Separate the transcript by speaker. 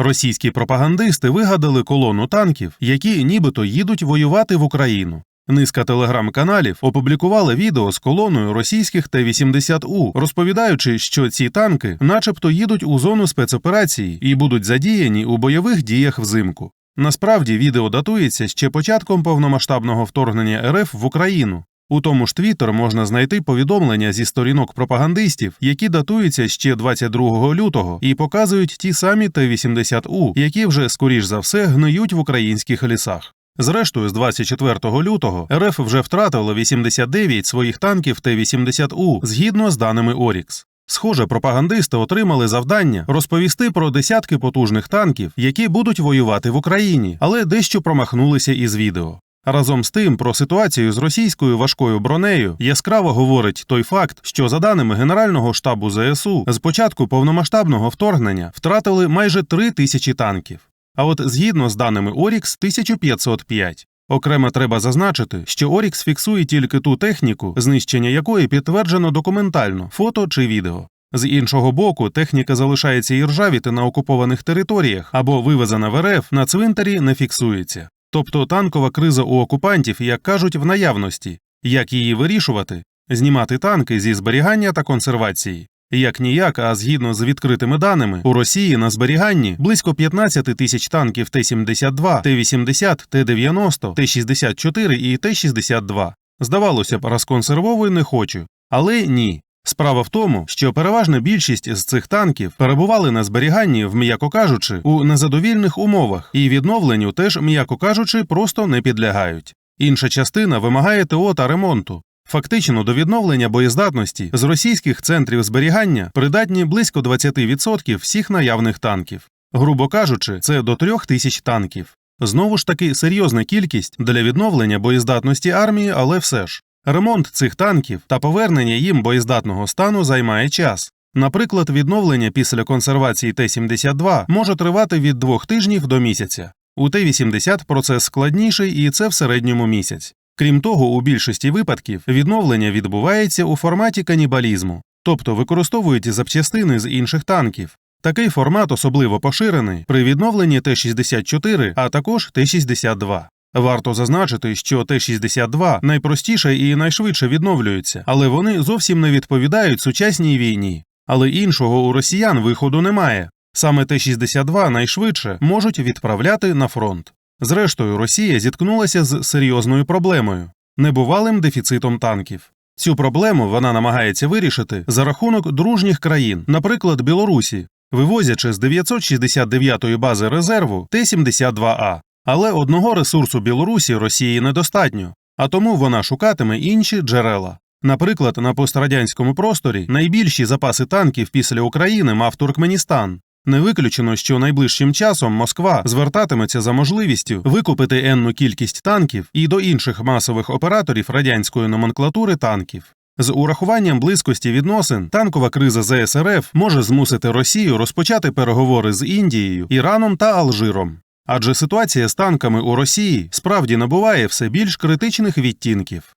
Speaker 1: Російські пропагандисти вигадали колону танків, які нібито їдуть воювати в Україну. Низка телеграм-каналів опублікували відео з колоною російських Т-80У, розповідаючи, що ці танки, начебто, їдуть у зону спецоперації і будуть задіяні у бойових діях взимку. Насправді відео датується ще початком повномасштабного вторгнення РФ в Україну. У тому ж Твіттер можна знайти повідомлення зі сторінок пропагандистів, які датуються ще 22 лютого і показують ті самі Т-80У, які вже скоріш за все гниють в українських лісах. Зрештою, з 24 лютого РФ вже втратила 89 своїх танків Т-80У згідно з даними Орікс. Схоже, пропагандисти отримали завдання розповісти про десятки потужних танків, які будуть воювати в Україні, але дещо промахнулися із відео. Разом з тим, про ситуацію з російською важкою бронею яскраво говорить той факт, що за даними Генерального штабу ЗСУ, з початку повномасштабного вторгнення втратили майже три тисячі танків. А от згідно з даними Орікс 1505. Окремо треба зазначити, що Орікс фіксує тільки ту техніку, знищення якої підтверджено документально, фото чи відео. З іншого боку, техніка залишається і ржавіти на окупованих територіях або вивезена в РФ на цвинтарі не фіксується. Тобто танкова криза у окупантів, як кажуть, в наявності. Як її вирішувати? Знімати танки зі зберігання та консервації. Як ніяк, а згідно з відкритими даними, у Росії на зберіганні близько 15 тисяч танків Т-72, Т-80, Т-90, Т-64 і Т-62. Здавалося б, розконсервовую не хочу. Але ні. Справа в тому, що переважна більшість з цих танків перебували на зберіганні, в м'яко кажучи, у незадовільних умовах, і відновленню теж, м'яко кажучи, просто не підлягають. Інша частина вимагає ТО та ремонту. Фактично до відновлення боєздатності з російських центрів зберігання придатні близько 20% всіх наявних танків. Грубо кажучи, це до трьох тисяч танків. Знову ж таки, серйозна кількість для відновлення боєздатності армії, але все ж. Ремонт цих танків та повернення їм боєздатного стану займає час. Наприклад, відновлення після консервації Т-72 може тривати від двох тижнів до місяця. У Т-80 процес складніший і це в середньому місяць. Крім того, у більшості випадків відновлення відбувається у форматі канібалізму, тобто використовують запчастини з інших танків. Такий формат особливо поширений при відновленні Т-64, а також Т-62. Варто зазначити, що Т-62 найпростіше і найшвидше відновлюються, але вони зовсім не відповідають сучасній війні. Але іншого у росіян виходу немає. Саме Т-62 найшвидше можуть відправляти на фронт. Зрештою, Росія зіткнулася з серйозною проблемою небувалим дефіцитом танків. Цю проблему вона намагається вирішити за рахунок дружніх країн, наприклад, Білорусі, вивозячи з 969-ї бази резерву Т-72А. Але одного ресурсу Білорусі Росії недостатньо, а тому вона шукатиме інші джерела. Наприклад, на пострадянському просторі найбільші запаси танків після України мав Туркменістан. Не виключено, що найближчим часом Москва звертатиметься за можливістю викупити енну кількість танків і до інших масових операторів радянської номенклатури танків. З урахуванням близькості відносин танкова криза ЗСРФ може змусити Росію розпочати переговори з Індією, Іраном та Алжиром. Адже ситуація з танками у Росії справді набуває все більш критичних відтінків.